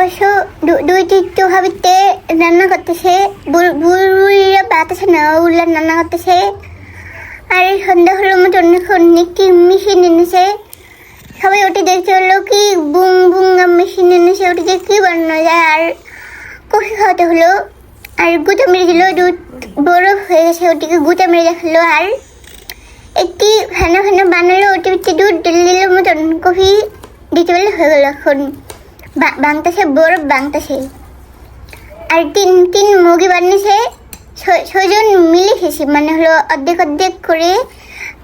দু- দুইটি ভাবিতে রান্না করতেছে বুড়িরা পাতাছে না, ওগুলা রান্না করতেছে। আর এই সন্ধ্যা হলো মতন এখন একটি মেশিন এনেছে। সবাই ওটি দেখতে হলো কি বুং বুং মেশিন এনেছে ওটি দিয়ে কি বানানো যায়, আর কফি খাওয়াতে হলো। আর গুঁতো মেরে দিল, দুধ বরফ হয়ে গেছে ওটিকে গুঁতো মেরে দেখাল, আর একটি ফেনা ফেনা বানালো, ওটি ভিতরে দুধ, দিল মতন কফি দিতে পারলে হয়ে গেল এখন। বাংতাছে বরফ বাংতাছে আর তিন তিন মুগি বানিয়েছে ছজন মিলে খেয়েছি। মানে হলো অর্ধেক অর্ধেক করে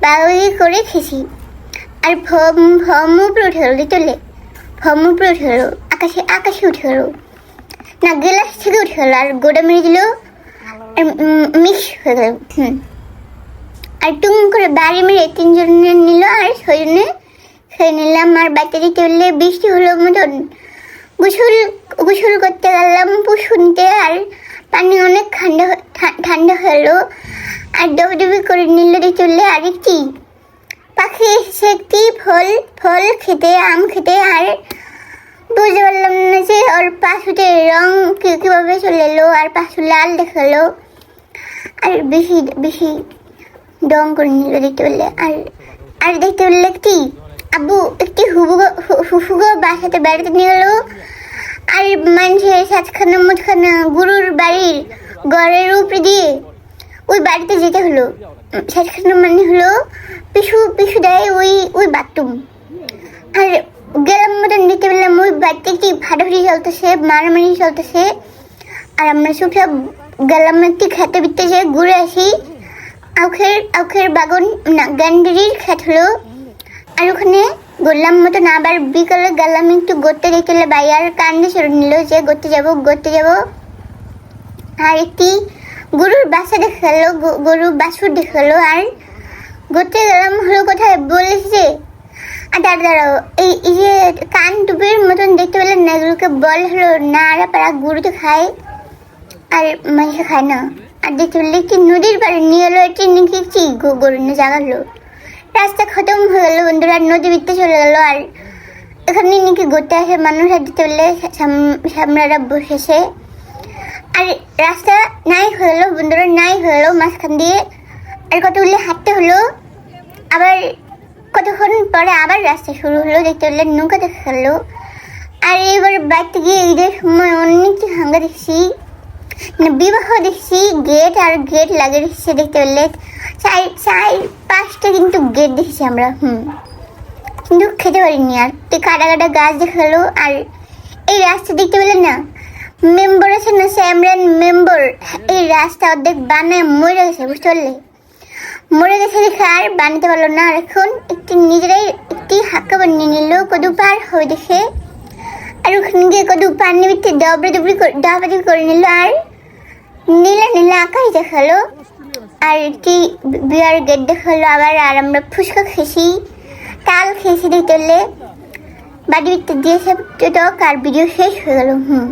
বাগি করে খেয়েছি। আর ভম ভম উপরে উঠে গেলো দিতলে ভম উপরে উঠে গেলো, আকাশে আকাশে উঠে গেলো। না গেলাস থেকে উঠে গেলো, আর গোড়া মেরে দিল, আর মিক্স হয়ে গেল আর টুং করে বাড়ি মেরে তিনজনে নিল, আর ছজনে খেয়ে নিলাম। আর বাচ্চা দিতে বললে বৃষ্টি হলো, মতন গোসল গোসল করতে গেলাম শুনতে আর পানি অনেক ঠান্ডা ঠান্ডা হলো। আর ডবডবি করে নিল চললে আরেকটি। পাখি এসেছে একটি, ফল ফল খেতে, আম খেতে, আর বুঝতে পারলাম না যে ওর পাশুতে রং কি- কীভাবে চলে এলো, আর পাশু লাল দেখাল। আর বেশি বেশি ডং করে নিল দেখতে পারলে আর আর দেখতে পারলে একটি আব্বু একটি হুবুগো হুফুগো বাসাতে বেড়াতে নিয়ে গেলো। আর মানুষের সাতখানা মুঠখানা গুরুর বাড়ির ঘরের উপরে দিয়ে ওই বাড়িতে যেতে হলো। উম, সাতখানা মানে হলো পিছু পিছু দেয় ওই ওই বাথরুম আর গেলাম মতন দেখতে পেলাম ওই বাড়িতে একটি ফাটাফাটি চলতেছে মারামারি চলতেছে। আর আমরা চুপচাপ গেলাম একটি খেতে বিতে যে ঘুরে আসি। আউখের আউখের বাগন না গ্যান্ডারির খেত হলো। আর ওখানে বললাম মতন আবার বিকালে গেলাম একটু গড়তে দেখতে ভাই আর কান্দে ছেড়ে নিল যে গড়তে যাব গড়তে যাব। আর একটি গরুর বাসা দেখাল গরুর বাছুর দেখাল, আর ঘুরতে গেলাম হলো কোথায় বলেছে আর দাঁড়া দাঁড়াও এই এই যে কান টুপির মতন দেখতে পেলেন না বল হলো না, আর পাড়া গরু তো খায়, আর মাইসে খায় না। আর দেখতে পেলে একটি নদীর পাড়ে নিয়ে এলো, একটি নাকি গরু নিয়ে জাগালো। রাস্তা খতম হয়ে গেল বন্ধুরা, নদী বিতে চলে গেল, আর এখানে নাকি ঘুরতে আসে মানুষ আর পেলে সামরারা বসেছে আর রাস্তা নাই হয়ে গেলো বন্ধুরা, নাই হয়ে গেলো মাঝখান দিয়ে। আর কতগুলি হাঁটতে হলো, আবার কতক্ষণ পরে আবার রাস্তা শুরু হলো, দেখতে পেলে নৌকা দেখা গেলো। আর এবার বাড়িতে গিয়ে ঈদের সময় অনেক হাঙ্গা দেখছি। বিবাহ দেখছি গেট আর গেট লাগিয়ে রেখেছে দেখতে পেলে। চার চার পাঁচটা কিন্তু গেট দেখছি আমরা, হুম। কিন্তু খেতে পারিনি আর। কাটা কাটা গাছ দেখাল আর এই রাস্তা দেখতে পেলেন না? মেম্বার আছে না স্যামরান মেম্বার এই রাস্তা অর্ধেক বানায় মরে গেছে, বুঝতে পারলে? মরে গেছে দেখে আর বানাতে পারল না। আর এখন একটি নিজেরাই একটি হাক্কা বানিয়ে নিল, কদু পার হবে দেখে। আর ওখানে গিয়ে কদু পানি বিতে ডবরে ডবরি ডাবাডি করে নিল আর নীলা নীলা আকাশ দেখাল আর একটি বিয়ার গেট দেখাল আবার, আর আমরা ফুচকা খেয়েছি, তাল খেয়েছি দুই তলে, বাড়ি দিয়ে সব টক আর ভিডিও শেষ হয়ে গেল, হুম।